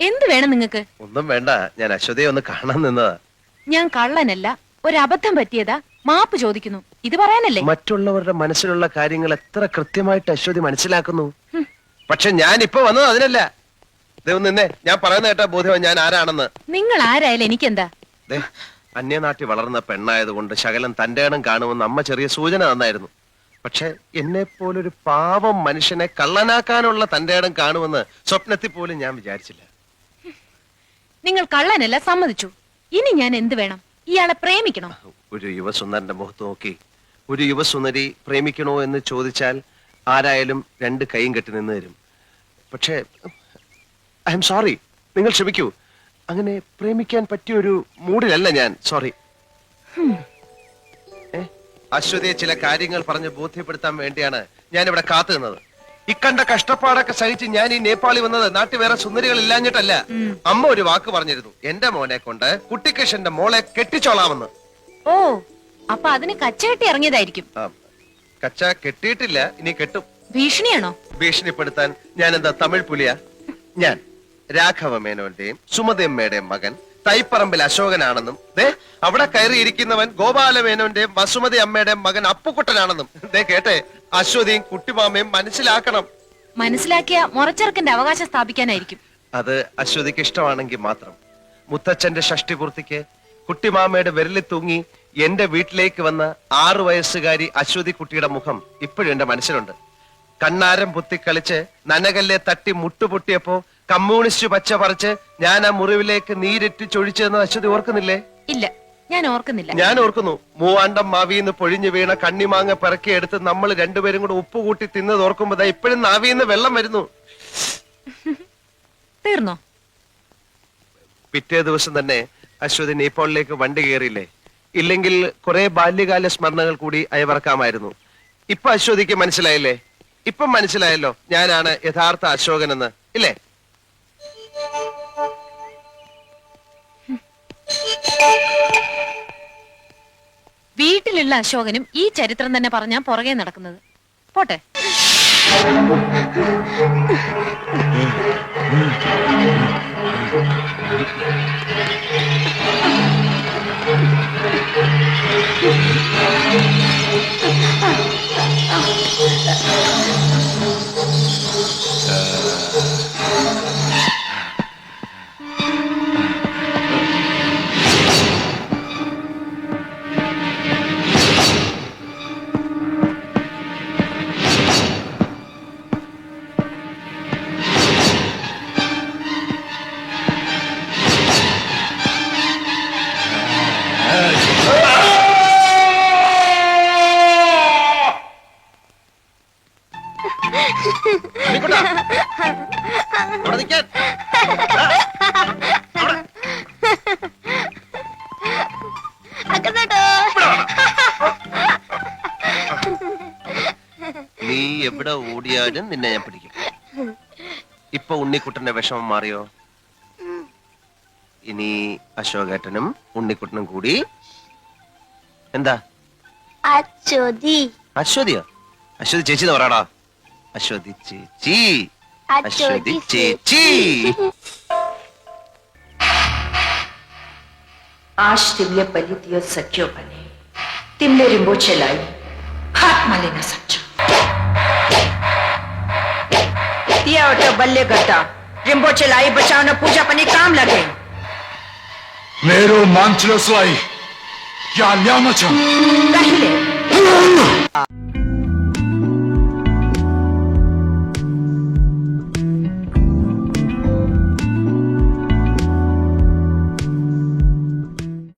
എന്ത് വേണം നിങ്ങക്ക് ഒന്നും വേണ്ട. ഞാൻ അശ്വതിയെ ഒന്ന് കാണാൻ നിന്നതാ. ഞാൻ കള്ളനല്ല ഒരു അബദ്ധം പറ്റിയതാ. മാപ്പ് ചോദിക്കുന്നു. ഇത് പറയാനല്ലേ? മറ്റുള്ളവരുടെ മനസ്സിലുള്ള കാര്യങ്ങൾ എത്ര കൃത്യമായിട്ട് അശ്വതി മനസ്സിലാക്കുന്നു? പക്ഷെ ഞാൻ ഇപ്പൊ വന്നത് അതിനല്ല. നിന്നെ. ഞാൻ പറയുന്ന കേട്ടാ ബോധ്യം ഞാൻ ആരാണെന്ന്. നിങ്ങൾ ആരായാലും എനിക്കെന്താ? ദേ, അന്യനാട്ടിൽ വളർന്ന പെണ്ണായതുകൊണ്ട് ശകലം തന്റെ ഇടം കാണുമെന്ന് അമ്മ ചെറിയ സൂചന തന്നായിരുന്നു. പക്ഷെ എന്നെ പോലൊരു പാവം മനുഷ്യനെ കള്ളനാക്കാനുള്ള തന്റെ ഇടം കാണുമെന്ന് സ്വപ്നത്തിൽ പോലും ഞാൻ വിചാരിച്ചില്ല. നിങ്ങൾ കള്ളനല്ല സമ്മതിച്ചു. ഇനി ഞാൻ എന്ത് വേണം? ഇയാളെ പ്രേമിക്കണോ? ഒരു യുവസുന്ദരന്റെ മുഖത്ത് നോക്കി. ഒരു യുവസുന്ദരി പ്രേമിക്കണോ എന്ന് ചോദിച്ചാൽ ആരായാലും രണ്ട് കൈയും കെട്ടി നിന്ന് തരും. പക്ഷേ ഐ എം സോറി നിങ്ങൾ ക്ഷമിക്കൂ. അങ്ങനെ പ്രേമിക്കാൻ പറ്റിയ ഒരു മൂഡിലല്ല ഞാൻ സോറി. അശ്വതിയെ ചില കാര്യങ്ങൾ പറഞ്ഞ് ബോധ്യപ്പെടുത്താൻ വേണ്ടിയാണ് ഞാൻ ഇവിടെ കാത്തു നിന്നത് ഇക്കണ്ട കഷ്ടപ്പാടൊക്കെ സഹിച്ച് ഞാൻ ഈ നേപ്പാളി വന്നത് നാട്ടിൽ വേറെ സുന്ദരികൾ ഇല്ലാഞ്ഞിട്ടല്ല. അമ്മ ഒരു വാക്ക് പറഞ്ഞിരുന്നു. എന്റെ മോനെ കൊണ്ട് കുട്ടിക്കൃഷ്ണന്റെ മോളെ കെട്ടിച്ചോളാമെന്ന്. ഓ അപ്പൊ അതിന് കച്ചകെട്ടി ഇറങ്ങിയതായിരിക്കും. കച്ച കെട്ടിയിട്ടില്ല ഇനി കെട്ടും. ഭീഷണിയാണോ? ഭീഷണിപ്പെടുത്താൻ ഞാൻ എന്താ തമിഴ് പുലിയ? ഞാൻ രാഘവ മേനോന്റെയും സുമതയമ്മയുടെയും മകൻ തൈപ്പറമ്പിൽ അശോകനാണെന്നും ദേ അവിടെ കയറിയിരിക്കുന്നവൻ ഗോപാലമേനോന്റെ വസുമതി അമ്മയുടെ മകൻ അപ്പുക്കുട്ടനാണെന്നും. ദേ കേട്ടെ അശ്വതിയും കുട്ടിമാമയും മനസ്സിലാക്കണം. മനസ്സിലാക്കിയ മുറച്ചെറുക്കന്റെ അവകാശം സ്ഥാപിക്കാനായിരിക്കും. അത് അശ്വതിക്ക് ഇഷ്ടമാണെങ്കിൽ മാത്രം. മുത്തച്ഛന്റെ ഷഷ്ടിപൂർത്തിക്ക് കുട്ടിമാമയുടെ വിരലിൽ തൂങ്ങി എന്റെ വീട്ടിലേക്ക് വന്ന ആറു വയസ്സുകാരി അശ്വതി കുട്ടിയുടെ മുഖം ഇപ്പോഴും എന്റെ മനസ്സിലുണ്ട്. കണ്ണാരം പൊത്തിക്കളിച്ച് നനകല്ലെ തട്ടി മുട്ടുപൊട്ടിയപ്പോ കമ്മ്യൂണിസ്റ്റ് പച്ച പറിച്ച് ഞാൻ ആ മുറിവിലേക്ക് നീരിട്ട് ചൊഴിച്ചതെന്ന് അശ്വതി ഓർക്കുന്നില്ലേ? ഇല്ല ഞാൻ ഓർക്കുന്നില്ല. ഞാൻ ഓർക്കുന്നു മൂവാണ്ടം മാവിന്ന് പൊഴിഞ്ഞു വീണ കണ്ണിമാങ്ങ പിറക്കിയെടുത്ത് നമ്മൾ രണ്ടുപേരും കൂടെ ഉപ്പ് കൂട്ടി തിന്നത് ഓർക്കുമ്പോ ഇപ്പോഴും നാവിന്ന് വെള്ളം വരുന്നു. തീർന്നോ? പിറ്റേ ദിവസം തന്നെ അശ്വതി നേപ്പാളിലേക്ക് വണ്ടി കയറിയില്ലേ? ഇല്ലെങ്കിൽ കുറെ ബാല്യകാല സ്മരണകൾ കൂടി അയവർക്കാമായിരുന്നു ഇപ്പൊ അശ്വതിക്ക് മനസ്സിലായില്ലേ? ഇപ്പം മനസ്സിലായല്ലോ ഞാനാണ് യഥാർത്ഥ അശോകനെന്ന് ഇല്ലേ? വീട്ടിലുള്ള അശോകനും ഈ ചരിത്രം തന്നെ പറഞ്ഞാൽ പുറകെ നടക്കുന്നത്. പോട്ടെ. നീ എവിടെ ഓടിയാലും നിന്നെ ഞാൻ പിടിക്കും. ഇപ്പൊ ഉണ്ണിക്കുട്ടന്റെ വിഷമം മാറിയോ? ഇനി അശോകേട്ടനും ഉണ്ണിക്കുട്ടനും കൂടി എന്താ? അശ്വതി. അശ്വതിയോ? അശ്വതി ചേച്ചി പറയാടാ. अशोधि ची ची अशोधि ची ची आज तिमले पलित्यो सक्यो बने तिमले रिम्बो चेलाई हात मलेना सक्छ टिया उता बल्ले गटा रिम्बो चेलाई बचाउन पूजा पनि काम लागे मेरो मानचुरो सलाई क्या न्यामच कहिले